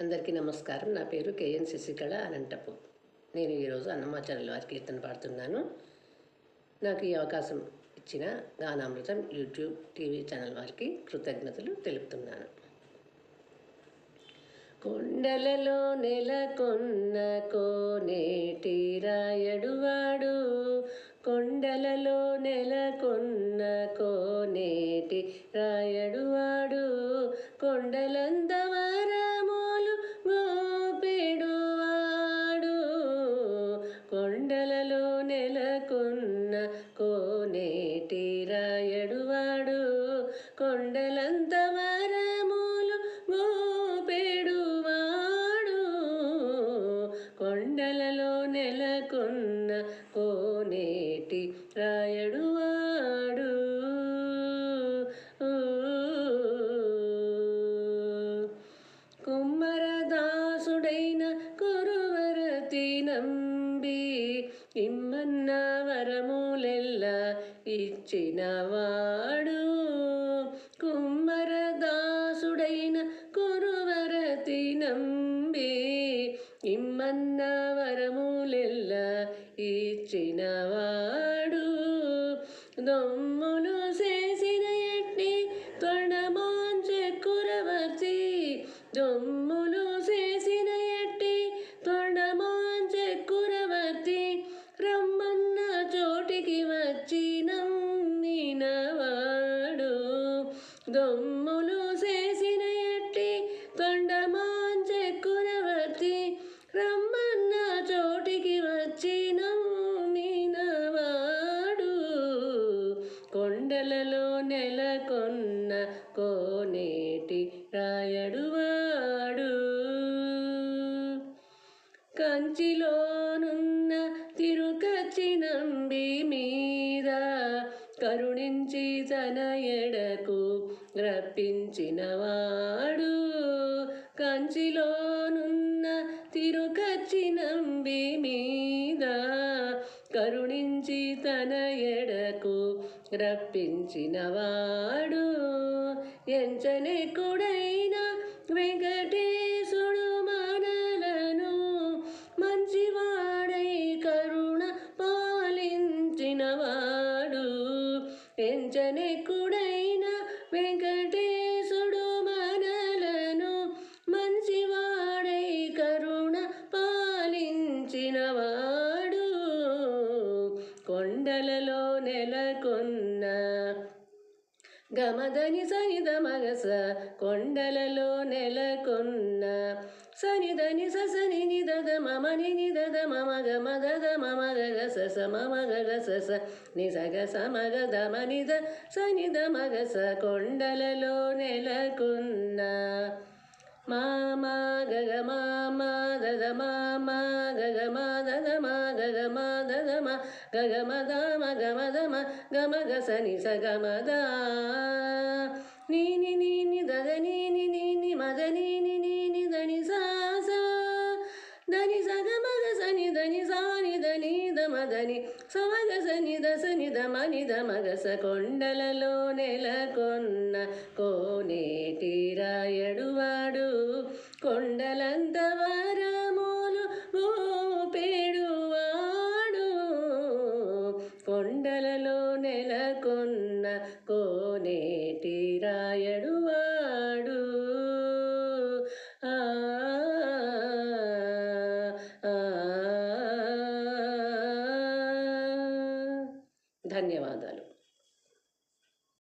అందరికీ నమస్కారం. నా పేరు కేఎన్ శశికళ అనంతపు. నేను ఈరోజు అన్నమాచార్యుల వారి కీర్తన పాడుతున్నాను. నాకు ఈ అవకాశం ఇచ్చిన గానామృతం యూట్యూబ్ టీవీ ఛానల్ వారికి కృతజ్ఞతలు తెలుపుతున్నాను. కొండలలో నెలకొన్న కోనేటి రాయడువాడు కొండలలో నెలకొన్న కోనేటి రాయడువాడు కొండలందవా కొండలలో నెలకొన్న కోనేటి రాయడువాడు కొండలంత వరములు గోపెడువాడు కొండలలో నెలకొన్న కోనేటి రాయడువాడు కుమ్మరదాసుడైన కురువరతి నంబి ఇమ్మన్న వరములెల్ల ఇచ్చినవాడు. కుమ్మరదాసుడైన కురువరతి నంబి ఇమ్మన్న వరములెల్ల ఇచ్చినవాడు. దొమ్ములు దొమ్ములు చేసిన ఎట్టి కొండమంచకురవర్తి రమ్మన్న చోటికి వచ్చిన మీనవాడు. కొండలలో నెలకొన్న కోనేటి రాయడువాడు. కంచిలో నడిపించినవాడు కంచిలోనున్న తిరుకచ్చి నంబి మీద కరుణించి తన ఎడకు రప్పించినవాడు ఎంచనే కుడైన వెంకటేశుడు మనలను మంచివాడై కరుణ పాలించినవాడు ఎంచనే కొండలలో నెలకొన్న గమదని సనిద మగస కొండలలో నెలకొన్న సనిదని సని నిదద మమని నిదద మమ గమ గగ మమ గగ సస మమ గగ సస నిసగ సమగ దమ నిద సనిద మగస కొండలలో నెలకొన్న మామా గగ మామా దద మామా గగ మా దద మా గగ మా దద మా గగ మద మగ మద మ గమ గస ని స గమ ద నీ ని నీ ని దద మద నీ ని దని సా సా. దని స గ మ ని దని సా ని దని ద మ దని స మ గ ని ద ని ద ని ద మ కొండలలో నెలకొన్న కోనేటి రాయడువాడు కొండలంత కొండలలో నెలకొన్న కోనేటి రాయడు వాడు. ఆ, ధన్యవాదాలు.